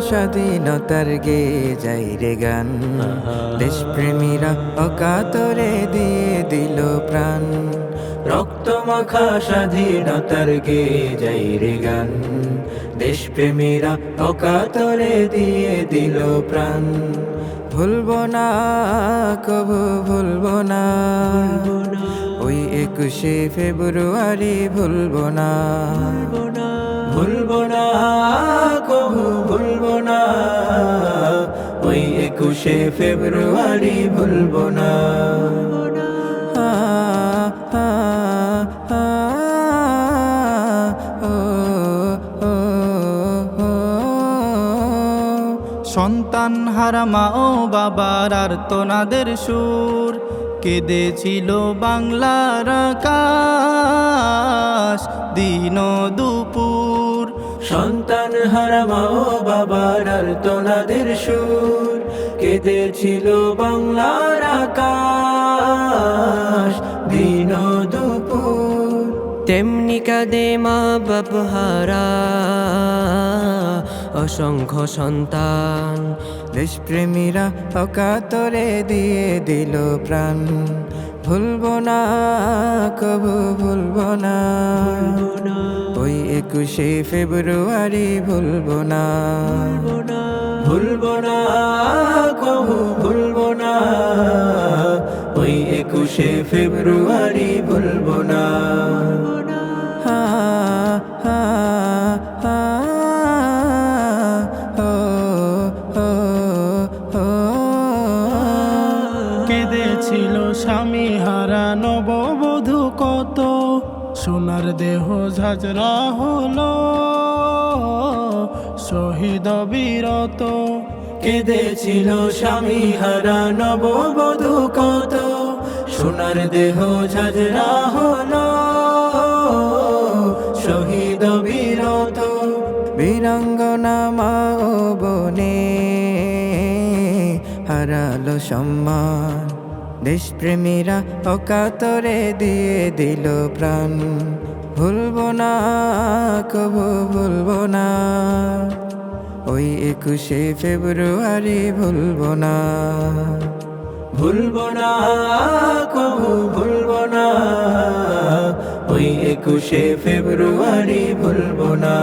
স্বাধীনতার গে যাই রে গান। দেশপ্রেমীরা অকাতরে দিয়ে দিল প্রাণ। রক্ত মাখা স্বাধীনতার গে যাই রে গান। দেশপ্রেমীরা অকাতরে দিয়ে দিল প্রাণ। ভুলবো না কবু ভুলবো না। ওই একুশে ফেব্রুয়ারি ভুলবো না। একুশে ফেব্রুয়ারি ভুলবো না। সন্তান হারা মা ও বাবার আর তোনাদের সুর কেঁদেছিল বাংলার আকাশ দিন দুপুর সন্তান হারামা ও বাবার আর তোনাদের সুর কেঁদেছিল বাংলার আকাশ দিন দুপুর। তেমনি কাদে মা বাপ হারা অসংখ্য সন্তান। দেশপ্রেমীরা অকাতরে দিয়ে দিল প্রাণ। ভুলবো না কবু ভুলবো না। ওই একুশে ফেব্রুয়ারি ভুলবো না। ভুলবো না কেঁদেছিল স্বামী হারা নববধূ কত? সোনার দেহ ঝাঁঝরা হলো, শহীদ বীরত। কেঁদেছিল স্বামী হারা নববধূ কত? সোনার দেহ ঝাঁঝরা হলো, শহীদ বীরত। বীরাঙ্গনা মা ও বনে হারালো সম্মান। দেশপ্রেমীরা অকাতরে দিয়ে দিল প্রাণ। ভুলবো না, কবু ভুলবো না। ওই একুশে ফেব্রুয়ারি ভুলবো না। ভুলবো না, কবু ভুলবো না। ওই একুশে ফেব্রুয়ারি ভুলবো না।